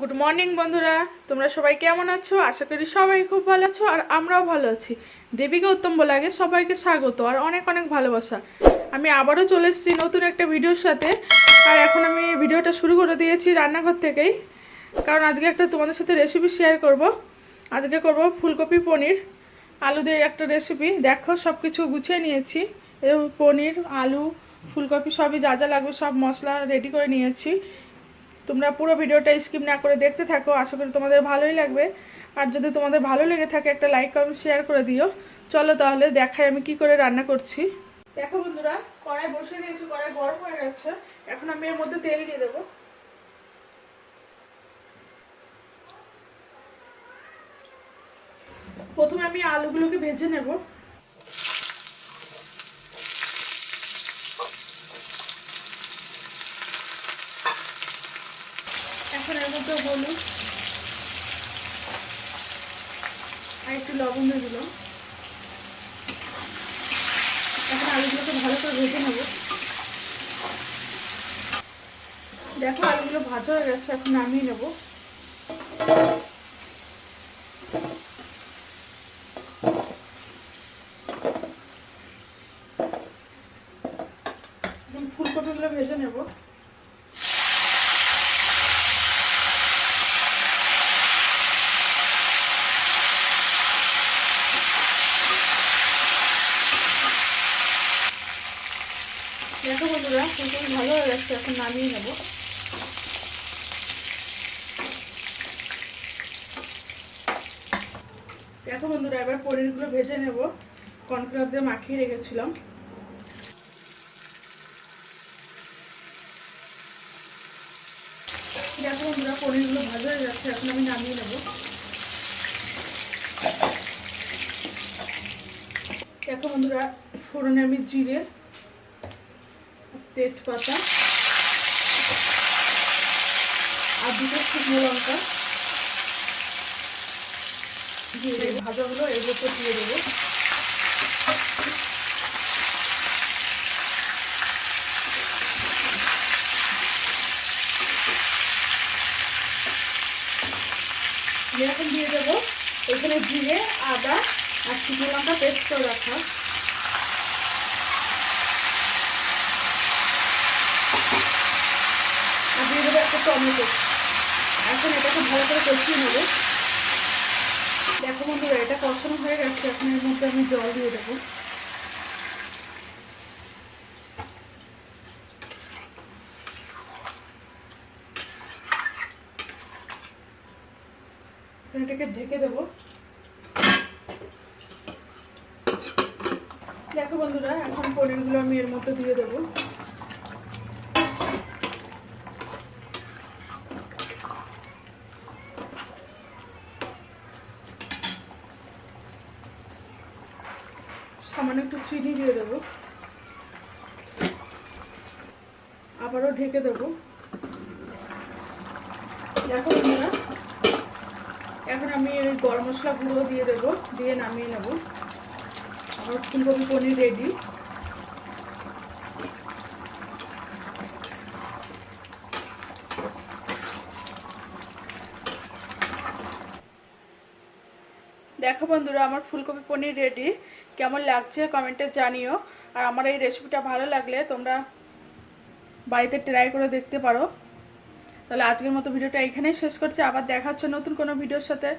Good morning বন্ধুরা। তোমরা সবাই কেমন আছো? আশা করি সবাই খুব ভালো আছো, আর আমরাও ভালো আছি। দেবীকে উত্তম বলাগে সবাইকে স্বাগত, আর অনেক অনেক ভালোবাসা। আমি আবারও চলে এসেছি নতুন একটা ভিডিওর সাথে, আর এখন আমি ভিডিওটা শুরু করে দিয়েছি রান্নাঘর থেকেই। কারণ আজকে একটা তোমাদের সাথে রেসিপি শেয়ার করব। আজকে করব ফুলকপি পনির, আলু দিয়ে একটা রেসিপি দেখো সব কিছু গুছিয়ে নিয়েছি। পনির, আলু, ফুলকপি, সবই যা যা লাগবে সব মশলা রেডি করে নিয়েছি। তোমরা পুরো ভিডিওটা স্কিপ না করে দেখতে থাকো, আশা করি তোমাদের ভালোই লাগবে। আর যদি তোমাদের ভালো লেগে থাকে, একটা লাইক কমেন্ট শেয়ার করে দিও। চলো তাহলে দেখাই আমি কি করে রান্না করছি। দেখো বন্ধুরা, কড়াই বসিয়ে দিয়েছি, কড়াই গরম হয়ে গেছে। এখন আমি এর মধ্যে তেল দিয়ে দেবো। প্রথমে আমি আলুগুলোকে ভেজে নেব। মধ্যে হলুদ। আর একটু লবণ দিয়ে দিলাম। এখন আলুগুলোকে ভালো করে ভেজে নেব। দেখো, আলুগুলো ভাজা হয়ে গেছে, এখন নামিয়ে নেব। ফুলকপিগুলো ভেজে নেব। দেখো বন্ধুরা ফুলকপি ভালো হয়ে গেছে, এখন নামিয়ে নেব। দেখো বন্ধুরা, এবার পনিরগুলো ভেজে নেব। কর্নফ্লাওয়ার দিয়ে মাখিয়ে রেখেছিলাম। দেখো বন্ধুরা, পনিরগুলো ভাজা হয়ে যাচ্ছে এখন আমি নামিয়ে নেব। দেখো বন্ধুরা, ফোড়নে আমি জিরে তেজপাতা আর দুটো শুকনো লঙ্কা দিয়ে ভাজাগুলো এর উপর দিয়ে দেবো। এখন দিয়ে দেবো। এখানে জিরে, আদা আর শুকনো লঙ্কা পেস্ট করে রাখা। আর দিয়ে একটা টমেটো এখন এটাকে ভালো করে কষিয়ে নেব। দেখো বন্ধুরা, এটা কষানো হয়ে গেছে, এখন এর মধ্যে আমি জল দিয়ে দেবো। এটাকে ঢেকে দেবো। দেখো বন্ধুরা, এখন পনিরগুলো আমি এর মধ্যে দিয়ে দেবো। সামান্য একটু চিনি দিয়ে দেবো। আবারও ঢেকে দেবো। এখন আমরা এখন আমি গরম মশলা গুঁড়ো দিয়ে দেবো, দিয়ে নামিয়ে নেব। আমার ফুলকপি পনির রেডি দেখো বন্ধুরা, আমার ফুলকপি পনির রেডি কেমন লাগছে কমেন্টে জানিও। আর আমার এই রেসিপিটা ভালো লাগলে তোমরা বাড়িতে ট্রাই করে দেখতে পারো। তাহলে আজকের মতো ভিডিওটা এখানেই শেষ করছি। আবার দেখা হচ্ছে নতুন কোনো ভিডিওর সাথে।